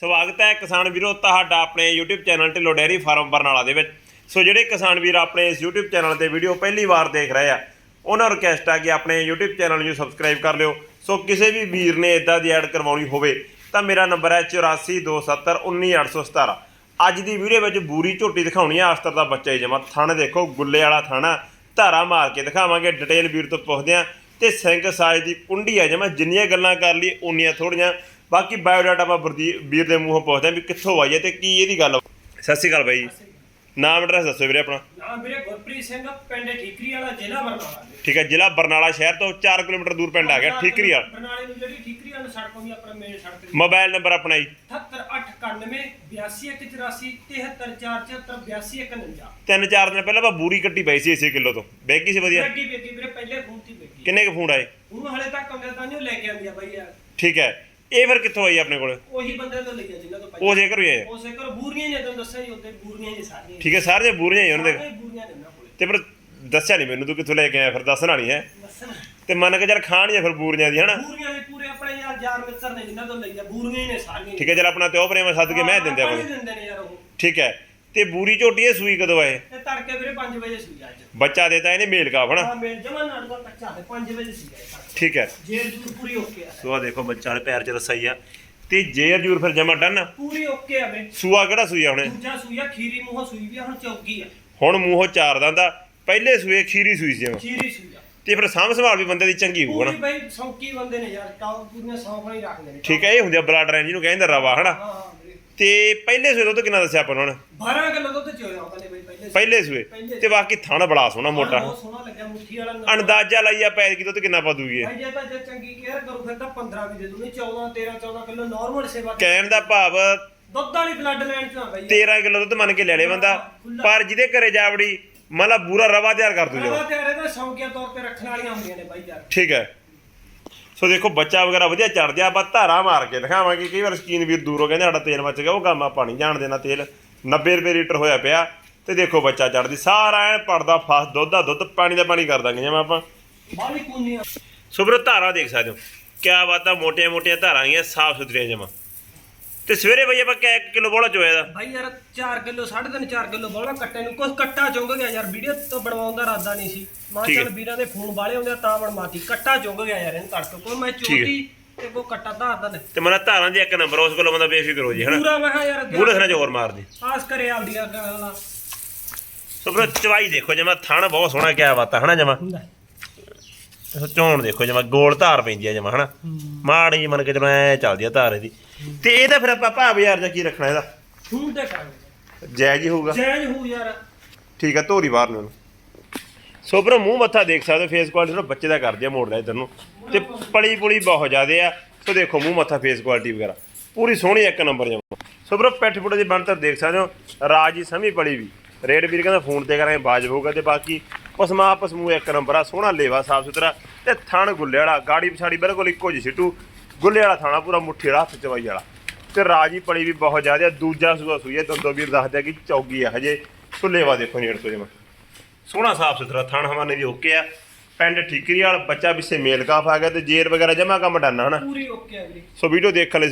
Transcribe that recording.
ਸਵਾਗਤ ਹੈ ਕਿਸਾਨ ਵੀਰੋ ਤੁਹਾਡਾ ਆਪਣੇ YouTube channel Dhillon dairy farm Barnala ਦੇ ਵਿੱਚ। ਸੋ ਜਿਹੜੇ ਕਿਸਾਨ ਵੀਰ ਆਪਣੇ ਇਸ YouTube ਚੈਨਲ ਤੇ ਵੀਡੀਓ ਪਹਿਲੀ ਵਾਰ ਦੇਖ ਰਹੇ ਆ, ਉਹਨਾਂ ਨੂੰ ਰਿਕਵੈਸਟ ਆ ਕਿ ਆਪਣੇ YouTube ਚੈਨਲ ਨੂੰ ਸਬਸਕ੍ਰਾਈਬ ਕਰ ਲਿਓ। ਸੋ ਕਿਸੇ ਵੀ ਵੀਰ ਨੇ ਇਦਾਂ ਦੀ ਐਡ ਕਰਵਾਉਣੀ ਹੋਵੇ, ਤਾਂ ਮੇਰਾ ਨੰਬਰ ਹੈ 8427191817 ਅੱਜ ਦੀ ਵੀਡੀਓ ਵਿੱਚ ਬੂਰੀ ਝੋਟੀ ਦਿਖਾਉਣੀ ਆ ਅਸਤਰ ਦਾ ਬੱਚਾ ਹੀ ਜਮਾ। ਥਣ ਦੇਖੋ, ਗੁੱਲੇ ਵਾਲਾ ਥਾਣਾ, ਧਾਰਾ ਮਾਰ ਕੇ ਦਿਖਾਵਾਂਗੇ ਡਿਟੇਲ ਵੀਰ ਤੋਂ ਪੁੱਛਦੇ ਆ। ਤੇ ਸਿੰਘ ਸਾਜ ਦੀ ਕੁੰਡੀ ਆ ਜਮਾ, ਜਿੰਨੀਆਂ ਗੱਲਾਂ ਕਰ ਲਈ ਉਨੀਆਂ ਥੋੜੀਆਂ। ਬਾਕੀ ਬਾਇਓਡਾਟਾ ਆਪਾਂ ਵਰਦੀ- ਵੀਰ ਦੇ ਮੂੰਹੋਂ ਪੁੱਛਦੇ ਆ ਵੀ ਕਿੱਥੋਂ ਆਈ ਹੈ ਤੇ ਕੀ ਇਹਦੀ ਗੱਲ ਸਤਿ ਸ਼੍ਰੀ ਅਕਾਲ ਬਾਈ। ਨਾਮ ਐਡਰੈਸ ਦੱਸੋ ਵੀਰੇ ਆਪਣਾ। ਨਾਮ ਵੀਰੇ ਗੁਰਪ੍ਰੀਤ ਸਿੰਘ ਪਿੰਡ ਠੀਕਰੀ ਵਾਲਾ ਜ਼ਿਲ੍ਹਾ ਬਰਨਾਲਾ। ਠੀਕ ਹੈ ਜ਼ਿਲ੍ਹਾ ਬਰਨਾਲਾ ਸ਼ਹਿਰ ਤੋਂ 4 ਕਿਲੋਮੀਟਰ ਦੂਰ ਪਿੰਡ ਆ ਗਿਆ ਠੀਕਰੀ ਵਾਲਾ। ਬਰਨਾਲੇ ਨੂੰ ਜਿਹੜੀ ਠੀਕਰੀ ਵਾਲਾ ਸੜਕ ਆਉਂਦੀ ਆਪਣਾ ਮੇਨ ਸੜਕ ਤੇ ਮੋਬਾਈਲ ਨੰਬਰ ਆਪਣਾ ਜੀ। 78891 8284 73474 8251 ਤਿੰਨ ਚਾਰ ਦਿਨ ਪਹਿਲਾਂ ਆਪਾਂ ਬੂਰੀ ਕੱਟੀ ਪਈ ਸੀ ਇਸੇ ਕਿਲੋ ਤੋਂ। ਬੈਗੀ ਸੀ ਵਧੀਆ। ਗੱਡੀ ਵੇਗੀ ਵੀਰੇ ਪਹਿਲੇ ਫੋਨ ਤੇ ਵੇਗੀ ਕਿੰਨੇ ਕੁ ਫੂਡ ਆਏ? ਉਹਨੂੰ ਹਲੇ ਤੱਕ ਆਉਂਦਾ ਤਾਂ ਨਹੀਂ ਉਹ ਲੈ ਕੇ ਆਂਦੀ ਆ ਬਾਈ ਯਾਰ। ਠੀਕ ਹੈ। ਇਹ ਫਿਰ ਕਿੱਥੋਂ ਆਈ ਆਪਣੇ ਕੋਲ? ਉਹੀ ਬੰਦੇ ਤੋਂ ਲਈਆ ਜਿੰਨਾ ਤੋਂ ਉਹ ਜੇਕਰ ਵੀ ਆਏ। ਆ। ਉਸੇ ਕਰ ਬੂਰੀਆਂ ਨੇ ਤੁਹਾਨੂੰ ਦੱਸਿਆ ਹੀ ਉੱਤੇ ਬੂਰੀਆਂ ਹੀ ਸਾਰੀਆਂ। ਠੀਕ ਹੈ ਸਾਰੇ ਦੇ ਬੂਰੀਆਂ ਹੀ ਉਹਨਾਂ ਦੇ ਸਾਰੇ ਬੂਰੀਆਂ ਨੇ ਨਾ ਕੋਲੇ। ਤੇ ਫਿਰ ਦੱਸਿਆ ਨਹੀਂ ਮੈਨੂੰ ਤੂੰ ਕਿੱਥੋਂ ਲੈ ਕੇ ਆਇਆ ਫਿਰ ਦੱਸਣਾ ਨਹੀਂ ਹੈ। ਦੱਸਣਾ। ਤੇ ਮੰਨ ਕੇ ਚੱਲ ਖਾਣ ਆ ਫਿਰ ਬੂਰੀਆਂ ਦੀ ਹਨਾ? ਬੂਰੀਆਂ ਦੇ ਪੂਰੇ ਆਪਣੇ ਯਾਰ ਯਾਰ ਮਿੱਤਰ ਨੇ ਜਿੰਨਾ ਤੋਂ ਲਈਆ ਬੂਰੀਆਂ ਹੀ ਨੇ ਸਾਰੀਆਂ। ਠੀਕ ਹੈ ਚੱਲ ਆਪਣਾ ਤੇ ਉਹ ਪ੍ਰੇਮ ਸੱਦ ਕੇ ਮੈਂ ਦਿੰਦੇ ਆਪਾਂ ਦਿੰਦੇ ਨੇ ਯਾਰ ਉਹ। ਠੀਕ ਹੈ। ਤੇ ਬੂਰੀ ਝੋਟੀ ਇਹ ਸੂਈ ਕਦੋਂ ਆਏ? ਤੇ ਤੜਕੇ ਵੀਰੇ 5 ਵਜੇ ਸੂਈ ਅੱਜ। ਬੱਚਾ ਦੇਤਾ ਇਹਨੇ ਮੇਲ ਕਾਫ ਹਨਾ? ਹਾਂ ਮੇਰੇ ਜਮਾ ਨਾਲ ਦਾ ਕੱਚਾ ਹੈ 5 ਵਜੇ ਸੀ ਗਿਆ ਠੀਕ ਹੈ। ਜੇਰ ਜੂਰ ਪੂਰੀ ਓਕੇ ਆ। ਸੋ ਆ ਦੇਖੋ ਬੱਚਾ ਵਾਲੇ ਪੈਰ 'ਚ ਰੱਸਾ ਹੀ ਆ। ਤੇ ਜੇਰ ਜੂਰ ਫਿਰ ਜਮਾ ਡਨ? ਪੂਰੀ ਓਕੇ ਆ ਵੇ ਸੂਆ ਕਿਹੜਾ ਸੂਈ ਆ ਹੁਣੇ? ਦੂਜਾ ਸੂਈਆ ਖੀਰੀ ਮੂੰਹ ਸੂਈ ਵੀ ਆ, ਹੁਣ ਚੌਕੀ ਆ। ਹੁਣ ਮੂੰਹੋਂ ਚਾਰ ਦੰਦਾ ਪਹਿਲੇ ਸੂਏ ਖੀਰੀ ਸੂਈ ਸੀ ਜਮਾਂ। ਖੀਰੀ ਸੂਈਆ ਤੇ ਫਿਰ ਸਾਂਭ ਸੰਭਾਲ ਵੀ ਬੰਦੇ ਦੀ ਚੰਗੀ ਹੋਊ ਪੂਰੀ ਹਨਾ? ਬਈ ਸੌਕੀ ਬੰਦੇ ਨੇ ਯਾਰ ਕਾਉ ਪੂਰੀਆਂ ਸੌਂਫਾਂ ਹੀ ਰੱਖਦੇ ਨੇ। ਠੀਕ ਹੈ ਇਹ ਹੁੰਦੀ ਆ ਬਲੱਡ ਰੈਂਜ ਨੂੰ ਕਹਿੰਦੇ ਰਵਾ ਹਨਾ? ਹਾਂ। ਤੇ ਪਹਿਲੇ ਸੂਏ ਦੁੱਧ ਕਿੰਨਾ ਦੱਸਿਆ ਆਪਾਂ ਨੂੰ? ਹੁਣ 12 ਕਿਲੋ ਦੁੱਧ ਚੋਇਆ ਆਪਾਂ ਨੇ ਬਈ ਪਹਿਲੇ ਪਹਿਲੇ ਸੂਏ ਤੇ ਬਾਕੀ ਥਣ ਬੜਾ ਸੋਹਣਾ ਮੋਟਾ। ਬਹੁਤ ਸੋਹਣਾ ਲੱਗਿਆ ਮੁੱਠੀ ਵਾਲਾ ਨੰਬਰ। ਅੰਦਾਜ਼ਾ ਲਾਈਆ ਪੈਰ ਕੀ ਦੁੱਧ ਕਿੰਨਾ ਪਾ ਦੂਗੀ ਇਹ? ਭਾਈ ਜੇ ਤਾਂ ਜੇ ਚੰਗੀ ਕੇਅਰ ਕਰੂ ਫਿਰ ਤਾਂ 15 ਵੀ ਦੇ ਦੂੰਗੀ 14 13 14 ਕਿਲੋ ਨਾਰਮਲ ਸੇਵਾ ਕਹਿਣ ਦਾ ਭਾਵ ਦੁੱਧ ਵਾਲੀ ਬਲੱਡ ਲਾਈਨ ਚ ਆ ਬਈ। 13 ਕਿਲੋ ਦੁੱਧ ਮੰਨ ਕੇ ਲੈ ਲੇ ਬੰਦਾ। ਪਰ ਜਿਹਦੇ ਘਰੇ ਜਾਵੜੀ ਮਤਲਬ ਬੂਰਾ ਰਵਾ ਤਿਆਰ ਕਰ ਦੂ ਰਵਾ ਜੋ ਤੇ ਇਹਦਾ ਸ਼ੌਂਕੀਆ ਤੌਰ ਤੇ ਰੱਖਣ ਵਾਲੀਆਂ ਹੁੰਦੀਆਂ ਨੇ ਬਾਈ ਯਾਰ। ਠੀਕ ਹੈ। ਸੋ ਦੇਖੋ ਬੱਚਾ ਵਗੈਰਾ ਵਧੀਆ ਚੜ ਗਿਆ ਆਪਾਂ ਧਾਰਾ ਮਾਰ ਕੇ ਦਿਖਾਵਾਂਗੇ। ਕਈ ਵਾਰ ਸਕੀਨ ਵੀਰ ਦੂਰੋਂ ਕਹਿੰਦੇ ਸਾਡਾ ਤੇਲ ਮੱਚ ਗਿਆ ਉਹ ਕੰਮ ਆਪਾਂ ਨਹੀਂ ਜਾਣ ਦੇਣਾ ਤੇਲ। 90 ਰੁਪਏ ਲੀਟਰ ਹੋਇਆ ਪਿਆ ਤੇ ਦੇਖੋ ਬੱਚਾ ਚੜਦੀ ਸਾਰਾ ਐਨ ਪੜਦਾ ਫਾਸ ਦੁੱਧ ਦਾ ਦੁੱਧ ਪਾਣੀ ਦਾ ਪਾਣੀ ਕਰ ਦਾਂਗੇ ਜਿਵੇਂ ਆਪਾਂ। ਸੋ ਵੀਰੋ ਧਾਰਾ ਦੇਖ ਸਕਦੇ ਹੋ। ਕਿਆ ਬਾਤਾਂ ਮੋਟੀਆਂ ਮੋਟੀਆਂ ਧਾਰਾਂ ਆਈਆਂ ਸਾਫ਼ ਸੁਥਰੀਆਂ ਜਮਾ ਤੇ ਸਵੇਰੇ ਬਈ ਆਪਾਂ ਕਿਆ ਇੱਕ ਕਿਲੋ ਬੋਲਾ ਚੋਇਆ ਦਾ? ਭਾਈ ਯਾਰ 4 ਕਿਲੋ 3.5 4 ਕਿਲੋ ਬੋਲਾ ਕੱਟੇ ਨੂੰ। ਕੁਝ ਕੱਟਾ ਚੁੰਗ ਗਿਆ ਯਾਰ ਵੀਡੀਓ ਤੋਂ ਬਣਵਾਉਣ ਦਾ ਇਰਾਦਾ ਨਹੀਂ ਸੀ। ਮਾਂ ਠੀਕ ਹੈ। ਚੱਲ ਵੀਰਾਂ ਦੇ ਫੋਨ ਵਾਲੇ ਹੁੰਦੇ ਆ ਤਾਂ ਬਣਵਾਤੀ। ਕੱਟਾ ਚੁੰਗ ਗਿਆ ਯਾਰ ਇਹਨੂੰ ਤੜਕ ਕੋਈ ਮੈਂ ਚੋਟੀ ਤੇ ਕੋ ਕੱਟਾ ਧਾਰਦਾ ਨੇ ਤੇ ਮਨਾ ਧਾਰਾਂ ਦੀ ਇੱਕ ਨੰਬਰ ਉਸ ਕੋਲੋਂ ਬੰਦਾ ਬੇਫਿਕਰ ਹੋ ਜੀ ਹਨਾ? ਪੂਰਾ ਮੈਂ ਕਿਹਾ ਯਾਰ ਅੱਗੇ ਬੂਲੇ ਥਣਾ ਜ਼ੋਰ ਮਾਰਦੀ ਆਸ ਕਰੇ ਆਪਦੀਆਂ ਗੱਲਾਂ। ਸੋ ਵੀਰੋ ਚਵਾਈ ਦੇਖੋ ਜਮਾ ਥਣ ਬਹੁਤ ਸੋਹਣਾ ਕਿਆ ਬਾਤਾਂ ਹਨਾ ਜਮਾ? ਹੁੰਦਾ। ਚੋਣ ਦੇਖੋ ਜਮਾ ਗੋਲ ਧਾਰ ਪੈਂਦੀ ਆ ਜਮਾ ਹਨਾ? ਮਾੜੀ ਜਿਹੀ ਮਨ ਕੇ ਜਮਾ ਐ ਚੱਲਦੀ ਆ ਧਾਰ ਇਹਦੀ ਤੇ ਇਹਦਾ ਫਿਰ ਆਪਾਂ ਭਾਅ ਬਾਜ਼ਾਰ ਦਾ ਕੀ ਰੱਖਣਾ ਇਹਦਾ? ਫੋਨ ਤੇ ਕਰਾਂਗੇ ਜਾਇਜ਼ ਹੀ ਹੋਊਗਾ। ਜੈਜ ਹੋ ਯਾਰ। ਠੀਕ ਆ ਧੋਰੀ ਬਾਹਰ ਨੂੰ ਸੋ ਵੀਰੋ ਮੂੰਹ ਮੱਥਾ ਦੇਖ ਸਕਦੇ ਹੋ ਫੇਸ ਕੁਆਲਿਟੀ ਨੂੰ ਬੱਚੇ ਦਾ ਕਰਦੇ ਆ ਮੋੜਦਾ ਇਧਰ ਨੂੰ। ਤੇ ਪਲੀ ਪੁਲੀ ਬਹੁਤ ਜ਼ਿਆਦੇ ਆ। ਸੋ ਦੇਖੋ ਮੂੰਹ ਮੱਥਾ ਫੇਸ ਕੁਆਲਿਟੀ ਵਗੈਰਾ। ਪੂਰੀ ਸੋਹਣੀ ਇੱਕ ਨੰਬਰ ਜਮਾ। ਸੋ ਵੀਰੋ ਪੈਠ ਪੁੜੇ ਦੀ ਬਣਤਰ ਦੇਖ ਸਕਦੇ ਹੋ। ਰਾਜੀ ਸਮੀ ਪਲੀ ਵੀ। ਰੇਡ ਵੀਰ ਕਹਿੰਦਾ ਫੋਨ ਤੇ ਕਰਾਂਗੇ ਬਾਜ ਹੋਊਗਾ ਤੇ ਬਾਕੀ ਪਸਮਾ ਪਸਮੂ ਇੱਕ ਨੰਬਰ ਆ ਸੋਹਣਾ ਲੇਵਾ ਸਾਫ਼ ਸੁਥਰਾ ਤੇ ਥਣ ਗੁੱਲੇ ਵਾਲਾ ਗਾੜੀ ਪਛਾੜੀ ਬਿਲਕੁਲ ਇੱਕੋ ਜਿਹੀ ਸਿੱਟੂ। ਗੁੱਲੇ ਵਾਲਾ ਥਾਣਾ ਪੂਰਾ ਮੁੱਠੀ ਵਾਲਾ ਹੱਥ ਚਵਾਈ ਵਾਲਾ। ਤੇ ਰਾਜੀ ਪਲੀ ਵੀ ਬਹੁਤ ਜ਼ਿਆਦਾ ਦੂਜਾ ਸੂਆ ਹੈ ਦੰਦੋ ਵੀਰ ਦੱਸਦਾ ਕਿ ਚੌਗੀ ਆ ਹਜੇ। ਸੋ ਲੇਵਾ ਦੇਖੋ ਨੇੜ ਤੋਂ ਜਮਾ ਸੋਹਣਾ ਸਾਫ਼ ਸੁਥਰਾ ਥਣ ਹਵਾਨੇ ਦੀ ਓਕੇ ਆ। ਪਿੰਡ ਠੀਕਰੀ ਵਾਲ ਬੱਚਾ ਪਿੱਛੇ ਮੇਲ ਕਾਫ ਆ ਗਿਆ ਤੇ ਜੇਰ ਵਗੈਰਾ ਜਮਾ ਕੰਮ ਡਾਨਾ ਹਨਾ? ਪੂਰੀ ਓਕੇ ਆ ਵੀਰੇ। ਸੋ ਵੀਡੀਓ ਦੇਖਣ ਲਈ